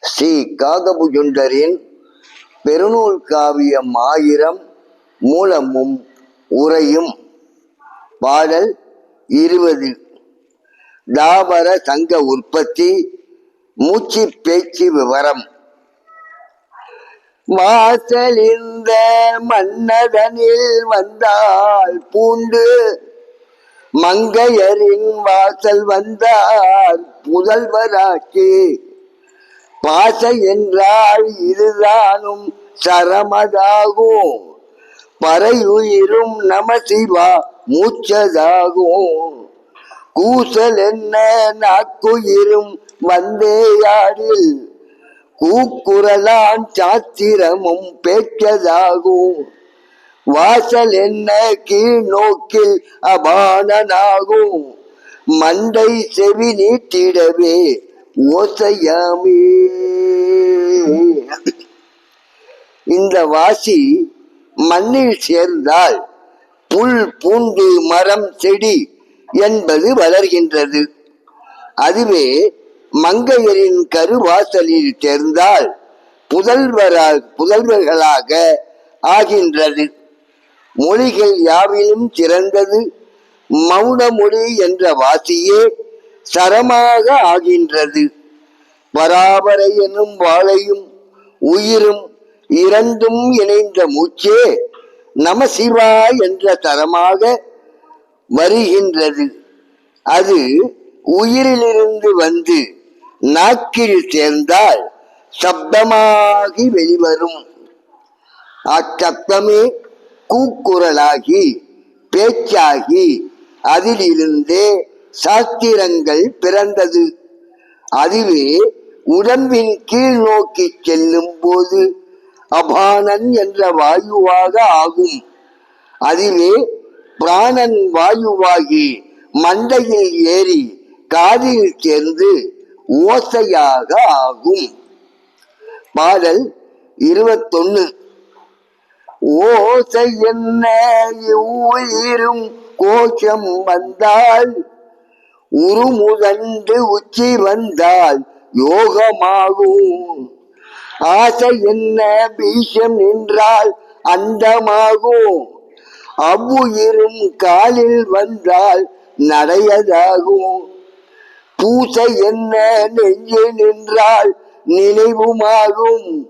ஸ்ரீ காகபுஜுண்டரின் பெருநூல் காவியம் ஆயிரம் மூலமும் உரையும் பாடல் இருபது. தாபர சங்க உற்பத்தி மூச்சு பேச்சு விவரம். வாசலிந்த மன்னதனில் வந்தால் பூண்டு மங்கையரின் வாசல் வந்தார் புதல்வராக்கி. பாச என்றால் இதுதானும் சரமதாகும். பறையுயிரும் நம சிவா மூச்சதாகும். கூசல் என்ன நாக்குயிரும் வந்தேயாடில் கூக்குரலான் சாத்திரமும் பேச்சதாகும். வாசல் என்ன கீழ் நோக்கில் அபானனாகும். மண்டை செவி நீட்டிடவே ஓசையாமே இந்த வாசி மண்ணில் சேர்ந்தால் புல் பூண்டு மரம் செடி என்பது வளர்கின்றது. அதுவே மங்கையரின் கருவாசலில் சேர்ந்தால் புதல்வரால் புதல்வர்களாக ஆகின்றது. மொழிகள் யாவிலும் சிறந்தது. மௌன மொழி என்ற வாசியே சரமாக ஆகின்றது. பராபரை எனும் வாழையும் உயிரும் இரண்டும் இணைந்த மூச்சே நம சிவா என்ற தரமாக வருகின்றது. அது உயிரிலிருந்து வந்து நாக்கில் சேர்ந்தால் சப்தமாகி வெளிவரும். அச்சப்தமே கூக்குரலாகி பேச்சாகி அதிலிருந்தே சாஸ்திரங்கள் பிறந்தது. அதுவே உடம்பின் கீழ் நோக்கி செல்லும் போது அபானன் என்ற வாயுவாக ஆகும். அதுவே பிராணன் வாயுவாகி மண்டையில் ஏறி காதில் சேர்ந்து ஓசையாக ஆகும். பாடல் இருபத்தொன்னு. ஓசை என்ன உயிரும் கோஷம் வந்தால் உருமுதண்டு உச்சி வந்தால் யோகமாகும். ஆசை என்ன பீஷம் நின்றால் அந்தமாகும். அவ்வுயிரும் காலில் வந்தால் நடையதாகும். பூசை என்ன நெஞ்சு நின்றால் நினைவுமாகும்.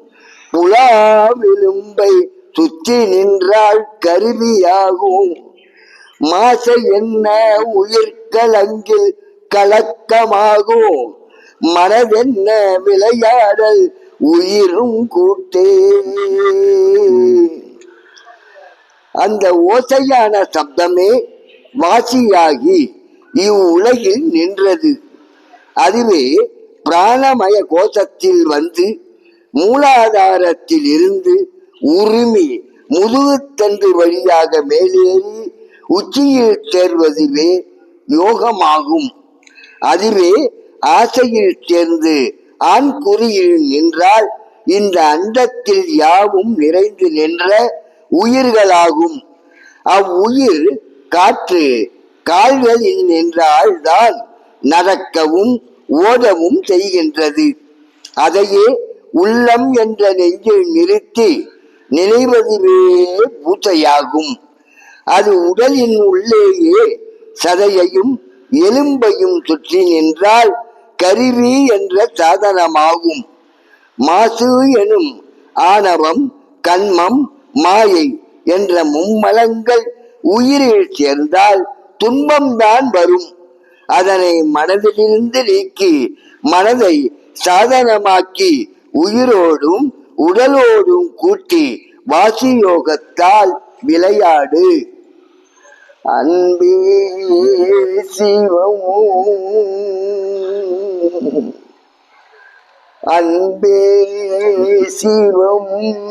புலா விளிம்பை சுற்றி நின்றால் கருவியாகும். மாசை என்ன உயிர்கலங்கில் கலக்கமாகும். மனதென்ன விளையாடல் உயிரும் கூட்டே. அந்த ஓசையான சப்தமே வாசியாகி இவ்வுலகில் நின்றது. அதுவே பிராணமய கோஷத்தில் வந்து மூலாதாரத்தில் இருந்து உரிமை முதுகுத்தண்டு வழியாக மேலேறி உச்சியில் சேர்வதுவே யோகமாகும். அதுவே ஆசையில் சேர்ந்து ஆண் குறியில் நின்றால் இந்த அண்டத்தில் யாவும் நிறைந்து நின்ற உயிர்களாகும். அவ்வுயிர் காற்று கால்களில் நின்றால் தான் நடக்கவும் ஓடவும் செய்கின்றது. அதையே உள்ளம் என்ற நெஞ்சில் நிறுத்தி நினைவதுவே பூத்தையாகும். அது உடலின் உள்ளேயே சதையையும் எலும்பையும் சுற்றி நின்றால் கருவி என்ற சாதனமாகும். மாசு எனும் ஆணவம் கண்மம் மாயை என்ற மும்மலங்கள் உயிரில் சேர்ந்தால் துன்பம்தான் வரும். அதனை மனதிலிருந்து நீக்கி மனதை சாதனமாக்கி உயிரோடும் உடலோடும் கூட்டி வாசி யோகத்தால் விளையாடு. அன்பே சிவமும் அன்பே சிவமும்